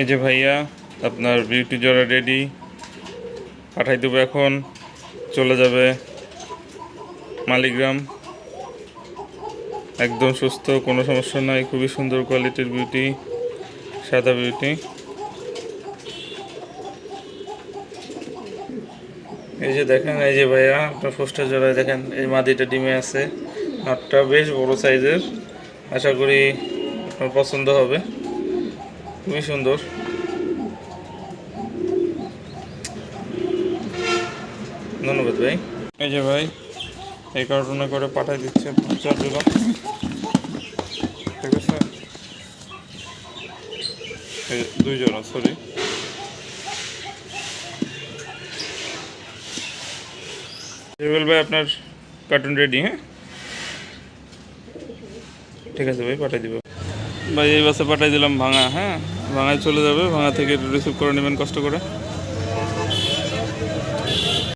এই যে ভাইয়া, আপনার বিউটি জোড়া রেডি পাঠাই দেবো এখন। চলে যাবে মালিগ্রাম। একদম সুস্থ, কোনো সমস্যা নাই, খুবই সুন্দর কোয়ালিটির বিউটি সাদা বিউটি এই যে দেখেন, এই যে ভাইয়া, আপনার ফোস্টার জোড়ায় দেখেন, এই মাদিটা ডিমে আছে। নাটটা বেশ বড় সাইজের আশা করি আপনার পছন্দ হবে। খুবই সুন্দর। ধন্যবাদ ভাই। এই যে ভাই, এই কার্টুনে করে পাঠাই দিচ্ছে ঠিক আছে? দুই জোড়া সরি ভাই, আপনার কার্টুন রেডি হ্যাঁ? ঠিক আছে ভাই, পাঠিয়ে দিব। ভাই এই বাসে পাঠিয়ে দিলাম ভাঙা হ্যাঁ? ভাঙায় চলে যাবে, ভাঙা থেকে রিসিভ করে নেবেন কষ্ট করে।